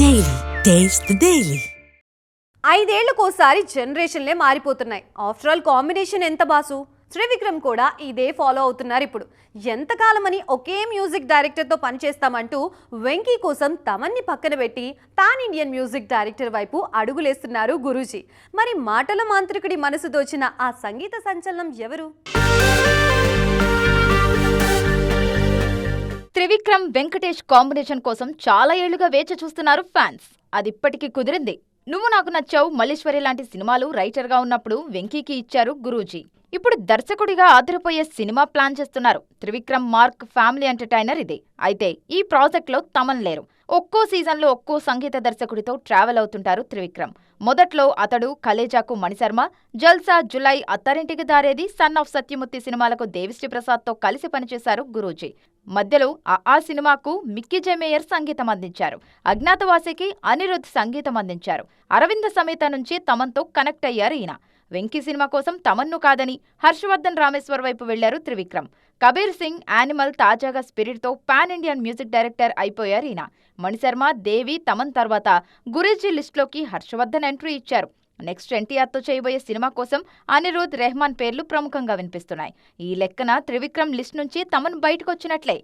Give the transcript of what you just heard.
Daily taste daily ఐదేళ్ళకోసారి జనరేషన్లే మారిపోతున్నాయి. ఆఫ్టర్ ఆల్ కాంబినేషన్ ఎంత బాసు? త్రివిక్రమ్ కూడా ఇదే ఫాలో అవుతున్నారు ఇప్పుడు. ఎంతకాలమని ఒకే మ్యూజిక్ డైరెక్టర్తో పనిచేస్తామంటూ వెంకీ కోసం తమన్ని పక్కన పెట్టి పాన్ ఇండియన్ మ్యూజిక్ డైరెక్టర్ వైపు అడుగులేస్తున్నారు గురూజీ. మరి మాటల మాంత్రికుడి మనసు దోచిన ఆ సంగీత సంచలనం ఎవరు? త్రివిక్రమ్ వెంకటేష్ కాంబినేషన్ కోసం చాలా ఏళ్ళుగా వేచి చూస్తున్నారు ఫ్యాన్స్. అది ఇప్పటికీ కుదిరింది. నువ్వు నాకు నచ్చావు మల్లీశ్వరి లాంటి సినిమాలు రైటర్గా ఉన్నప్పుడు వెంకీకి ఇచ్చారు గురూజీ. ఇప్పుడు దర్శకుడిగా ఆదిరిపోయే సినిమా ప్లాన్ చేస్తున్నారు. త్రివిక్రమ్ మార్క్ ఫ్యామిలీ ఎంటర్టైనర్ ఇది. అయితే ఈ ప్రాజెక్ట్లో తమన్ లేరు. ఒక్కో సీజన్లో ఒక్కో సంగీత దర్శకుడితో ట్రావెల్ అవుతుంటారు త్రివిక్రమ్. మొదట్లో అతడు కలేజాకు మణిశర్మ జల్సా జులై అత్తారింటికి దారేది సన్ ఆఫ్ సత్యమూర్తి సినిమాలకు దేవిశ్రీ ప్రసాద్తో కలిసి పనిచేశారు గురూజీ. మధ్యలో ఆ సినిమాకు మిక్కీ జెమేయర్ సంగీతం అందించారు. అజ్ఞాతవాసికి అనిరుద్ధ్ సంగీతం అందించారు. అరవింద సమేత నుంచి తమంతో కనెక్ట్ అయ్యారు ఈయన. వెంకీ సినిమా కోసం తమన్ను కాదని హర్షవర్ధన్ రామేశ్వర్ వైపు వెళ్ళారు త్రివిక్రమ్. కబీర్ సింగ్ యానిమల్ తాజాగా స్పిరిట్తో పాన్ ఇండియన్ మ్యూజిక్ డైరెక్టర్ అయిపోయారు ఈయన. మణిశర్మ దేవి తమన్ తర్వాత గురూజీ లిస్టులోకి హర్షవర్ధన్ ఎంట్రీ ఇచ్చారు. నెక్స్ట్ ఎన్టీఆర్తో చేయబోయే సినిమా కోసం అనిరుద్ రెహమాన్ పేర్లు ప్రముఖంగా వినిపిస్తున్నాయి. ఈ లెక్కన త్రివిక్రమ్ లిస్ట్ నుంచి తమన్ బయటకొచ్చినట్లే